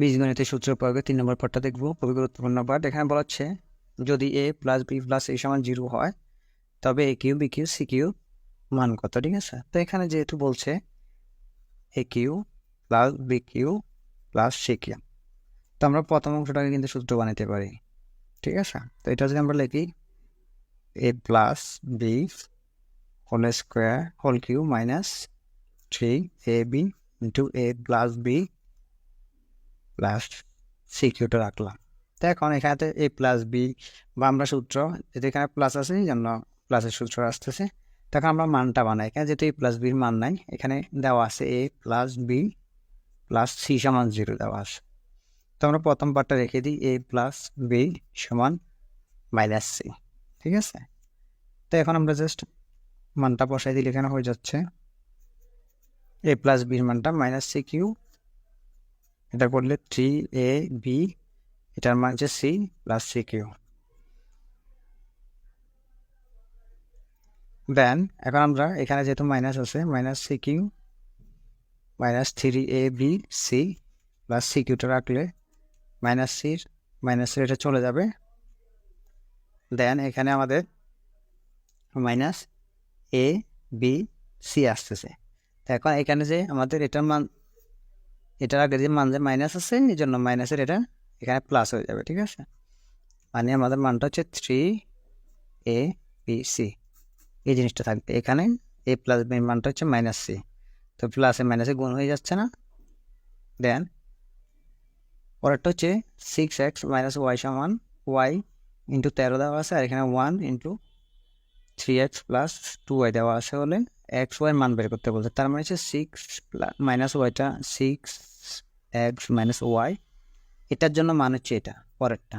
বীজগণিতের সূত্র প্রয়োগে তিন নম্বর পার্টটা দেখব, খুবই গুরুত্বপূর্ণ পার্ট এখানে বলা হচ্ছে, যদি A plus B plus A সমান জিরো হয়, তবে A cube B cube C cube মান কত, ঠিক আছে? তো এখানে যেহেতু বলছে A cube plus B cube plus C cube তো আমরা প্রথম অংশটাকে কিন্তু সূত্র বানাতে পারি, ঠিক আছে? তো এটা যদি আমরা লিখি A plus B whole square whole cube minus three A B into A plus B plus C কিউটা রাখলাম। তো এখন এখানে এ প্লাস বি বা আমরা সূত্র যেহেতু এখানে প্লাস আছে, এই জন্য প্লাসের সূত্র আসতেছে। তখন আমরা মানটা বানাই। এখানে যেহেতু এ প্লাস বির মান নাই, এখানে দেওয়া আছে A plus B plus C সমান জিরো দেওয়া আছে। তো আমরা প্রথম পার্টটা রেখে দিই এ প্লাস বি সমান মাইনাস সি ঠিক আছে? তো এখন আমরা জাস্ট মানটা বসাই দিলে এখানে হয়ে যাচ্ছে এ প্লাস বির মানটা মাইনাস সি কিউ এটা করলে থ্রি এ বি এটার মান হচ্ছে C plus C cube then এখন আমরা এখানে যেহেতু মাইনাস আছে minus C cube minus three A B C plus C কিউটা রাখলে মাইনাস সির মাইনাস সির এটা চলে যাবে। দেন এখানে আমাদের মাইনাস এ বি সি আসতেছে। এখন এখানে যে আমাদের এটার মান এটার আগে যে মান যে মাইনাস আছে এই জন্য মাইনাসের এটা এখানে প্লাস হয়ে যাবে, ঠিক আছে? মানে আমাদের মানটা হচ্ছে থ্রি এ বি সি এই জিনিসটা থাকবে। এখানে এ প্লাস বি মানটা হচ্ছে মাইনাস সি তো প্লাসে মাইনাসে গুণ হয়ে যাচ্ছে না? দেন পরেরটা হচ্ছে সিক্স এক্স মাইনাস ওয়াই সমান ওয়াই ইন্টু তেরো দেওয়া আছে, আর এখানে one into three X plus two Y দেওয়া আছে হলে এক্স ওয়াই মান বের করতে বলছে। তার মানে হচ্ছে সিক্স মাইনাস ওয়াইটা সিক্স এক্স মাইনাস ওয়াই এটার জন্য মান হচ্ছে এটা, পরেরটা।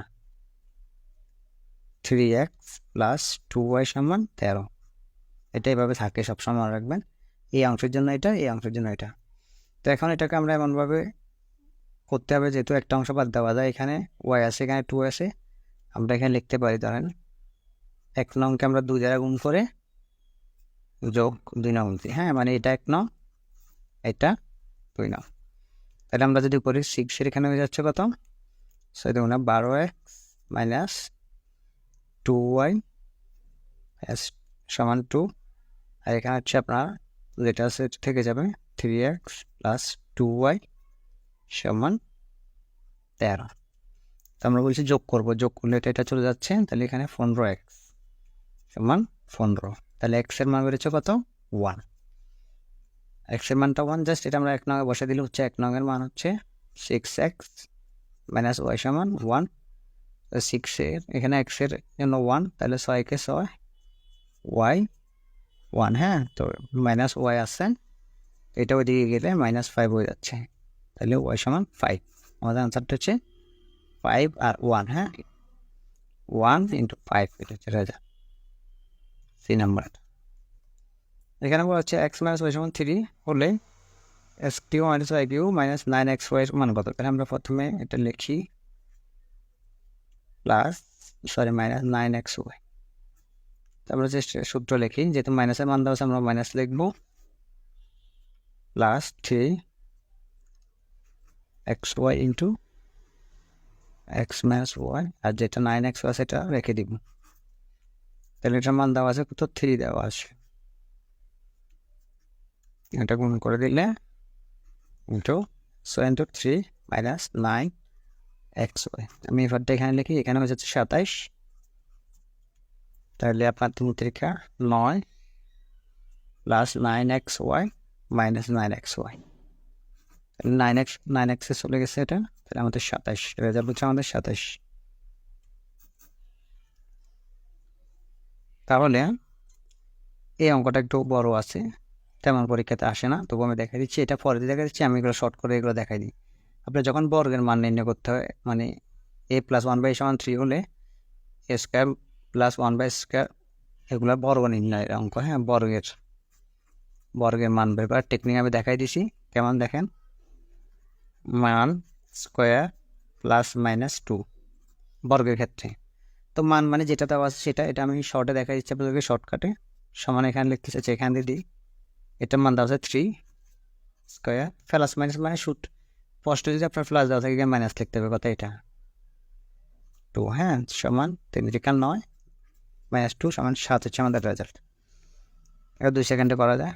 Three X plus two Y সমান তেরো। এটা এভাবে থাকে, সবসময় মনে রাখবেন। এই অংশের জন্য এটা, এই অংশের জন্য এটা। তো এখন এটাকে আমরা এমনভাবে করতে হবে, যেহেতু একটা অংশ বাদ দেওয়া যায়, এখানে ওয়াই আছে, এখানে টু আছে। আমরা এখানে লিখতে পারি, ধরেন, এক নংকে আমরা দুই দ্বারা গুণ করে যোগ দুই নং হ্যাঁ মানে এটা এক নং, এটা দুই নং। তাহলে আমরা যদি করি সিক্সের এখানে হয়ে যাচ্ছে কত ছয় দেখুন না বারো X minus two Y S সমান টু। আর এখানে হচ্ছে আপনার যেটা আছে থেকে যাবে three X plus two Y সমান তেরো। তো আমরা বলছি যোগ করব, যোগ করলে এটা এটা চলে যাচ্ছে। তাহলে এখানে পনেরো এক্স সমান পনেরো। তাহলে এক্সের মান বেরোচ্ছে কত? ওয়ান এক্সের মানটা ওয়ান জাস্ট এটা আমরা এক নঙে বসে দিলে হচ্ছে এক নঙের মান হচ্ছে সিক্স এক্স মাইনাস ওয়াই সমান ওয়ান সিক্সের এখানে এক্সের জন্য ওয়ান তাহলে ছয়কে ছয়? ওয়াই ওয়ান হ্যাঁ? তো মাইনাস ওয়াই আসছে এটা ওইদিকে গেলে মাইনাস ফাইভ হয়ে যাচ্ছে। তাহলে ওয়াই সমান ফাইভ আমাদের আনসারটা হচ্ছে ফাইভ আর ওয়ান হ্যাঁ? ওয়ান ইন্টু ফাইভ এটা হচ্ছে রেজাল্ট সি নাম্বার। এখানে বলা হচ্ছে এক্স মাইনাস ওয়াই সমান থ্রি হলে X cube minus Y cube minus nine X Y মান কত? তাহলে আমরা প্রথমে এটা লিখি plus sorry minus nine X Y তারপরে যে সূত্র লিখি, যেহেতু মাইনাসের মান দেওয়া আছে, আমরা মাইনাস লিখব plus three X Y into X minus Y আর যেটা নাইন এক্স ওয়াই সেটা রেখে দিব। তাহলে এটার মান দেওয়া আছে কত থ্রি দেওয়া আছে। এটা গুণ করে দিলে into so into three minus nine X Y আমি এবারটা এখানে লিখি, এখানে হয়ে যাচ্ছে সাতাইশ। তাহলে আপনার তিন তিরিকা নয় plus nine X Y minus nine X Y nine X nine এক্সে চলে গেছে এটা, তাহলে আমাদের সাতাইশ রেজাল্ট হচ্ছে আমাদের সাতাইশ। তাহলে এই অঙ্কটা একটু বড় আছে, তেমন পরীক্ষাতে আসে না। তবু আমি দেখাই দিচ্ছি, এটা পরে দেখা দিচ্ছি, আমি এগুলো শর্ট করে এগুলো দেখাই দিই। আপনার যখন বর্গের মান নির্ণয় করতে হয় মানে এ প্লাস ওয়ান বাই সমান থ্রি হলে A square plus one by square এগুলো বর্গ নির্ণয়ের অঙ্ক হ্যাঁ বর্গের বর্গের মান বের করার টেকনিক আমি দেখাই দিছি, কেমন দেখেন? মান স্কোয়ার প্লাস মাইনাস টু বর্গের ক্ষেত্রে। তো মান মানে যেটা দেওয়া আছে সেটা, এটা আমি শর্টে দেখাই দিচ্ছি আপনাদেরকে শর্টকাটে সমান এখানে লিখতে চাইছি, এখান দিয়ে দিই। এটার মান দেওয়া আছে থ্রি স্কোয়ার প্লাস মাইনাস মানে শুট স্পষ্ট যদি আপনার প্লাস দেওয়া থাকে মাইনাস লিখতে হবে কথা এটা। টু হ্যাঁ সমান তিন ত্রিকাল নয় মাইনাস টু সমান সাত, হচ্ছে আমাদের রেজাল্ট এবার দুই সেকেন্ডে করা যায়।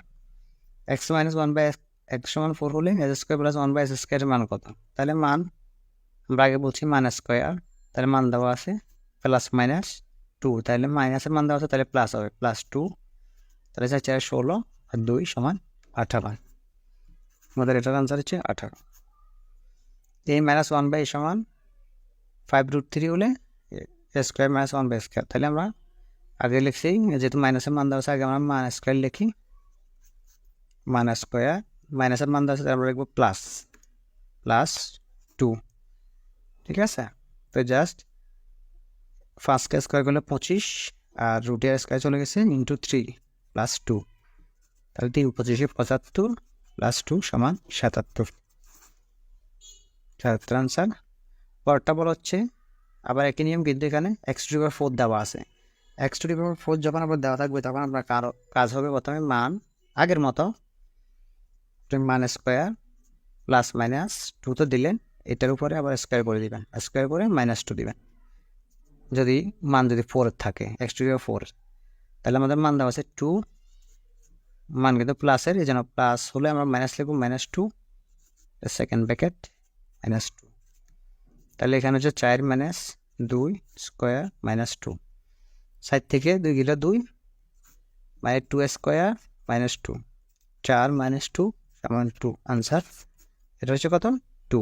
X minus one by X সমান ফোর হলে X square plus one by X স্কোয়ারের মান কত? তাহলে মান, আমরা আগে বলছি মাইনাস স্কোয়ার তাহলে মান দেওয়া আছে প্লাস মাইনাস টু তাহলে মাইনাসের মান দেওয়া আছে, তাহলে প্লাস হবে প্লাস টু তাহলে চার চার ষোলো আর দুই সমান আঠারো। আমাদের এটার আনসার হচ্ছে আঠারো। এই মাইনাস ওয়ান বাই সমান ফাইভ রুট থ্রি হলে square minus one by square তাহলে আমরা আগে লিখছি, যেহেতু মাইনাসের মান দেওয়া আছে, আগে আমরা মাইনাস স্কোয়ার লিখি। মাইনাস স্কোয়ার মাইনাসের মান দেওয়া আছে আমরা লিখব প্লাস প্লাস টু ঠিক আছে? তো জাস্ট ফার্স্ট স্কোয়ার করলে পঁচিশ, আর রুটের স্কোয়ার চলে গেছে ইন্টু থ্রি প্লাস টু তাহলে তিন, পঁচিশে পঁচাত্তর প্লাস টু সমান সাতাত্তর। সাতাত্তর আনসার পরটা বলা হচ্ছে, আবার একই নিয়ম কিন্তু এখানে এক্স টু পাওয়ার ফোর দেওয়া আছে। এক্স টু পাওয়ার ফোর যখন আবার দেওয়া থাকবে, তখন আপনার কারও কাজ হবে প্রথমে মান, আগের মতো। মান স্কোয়ার প্লাস মাইনাস টু তো দিলেন, এটার উপরে আবার স্কোয়ার করে দিবেন। স্কোয়ার করে মাইনাস টু দিবেন। যদি মান যদি ফোর থাকে এক্স টু ফোর তাহলে আমাদের মান দেওয়া আছে টু মান কিন্তু প্লাসের এই জন্য প্লাস হলে আমরা মাইনাস লিখব minus two second bracket minus two তাহলে এখানে হচ্ছে চার মাইনাস দুই স্কোয়ার মাইনাস টু সাইড থেকে দুই গিলা দুই minus two square minus two চার মাইনাস টু সমান টু আনসার এটা হচ্ছে কত? টু